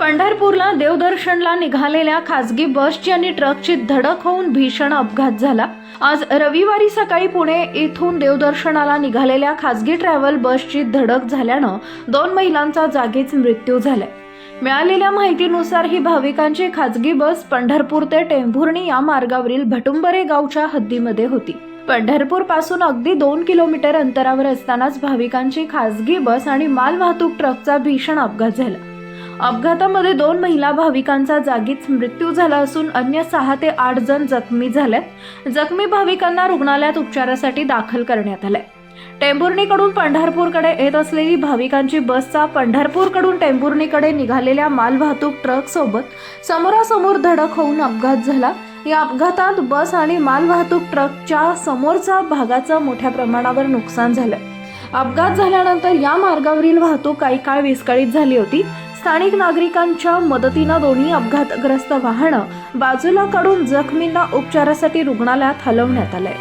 पंढरपूरला देवदर्शनला निघालेल्या खासगी बसची आणि ट्रकची धडक होऊन भीषण अपघात झाला. आज रविवारी सकाळी पुणे येथून देवदर्शनाला निघालेल्या खासगी ट्रॅव्हल बसची धडक झाल्यानं दोन महिलांचा जागीच मृत्यू झालाय. मिळालेल्या माहितीनुसार ही भाविकांची खासगी बस पंढरपूर ते टेंभुर्णी या मार्गावरील भटुंबरे गावच्या हद्दीमध्ये होती. पंढरपूरपासून अगदी दोन किलोमीटर अंतरावर असतानाच भाविकांची खासगी बस आणि मालवाहतूक ट्रकचा भीषण अपघात झाला. अपघातामध्ये दोन महिला भाविकांचा जागीच मृत्यू झाला असून अन्य सहा ते आठ जण जखमी झाले जखमी भाविकांना रुग्णालयात उपचारासाठी दाखल करण्यात आले टेंभुर्णीकडून पंढरपूरकडे येत असलेली भाविकांची बसचा पंढरपूरकडून टेंभुर्णीकडे निघालेल्या मालवाहतूक ट्रक सोबत समोरासमोर धडक होऊन अपघात झाला. या अपघातात बस आणि मालवाहतूक ट्रकच्या समोरचा भागाचं मोठ्या प्रमाणावर नुकसान झालं. अपघात झाल्यानंतर या मार्गावरील वाहतूक काही काळ विस्कळीत झाली होती. स्थानिक नागरिकांच्या मदतीनं दोन्ही अपघातग्रस्त वाहनं बाजूला काढून जखमींना उपचारासाठी रुग्णालयात हलवण्यात आलंय.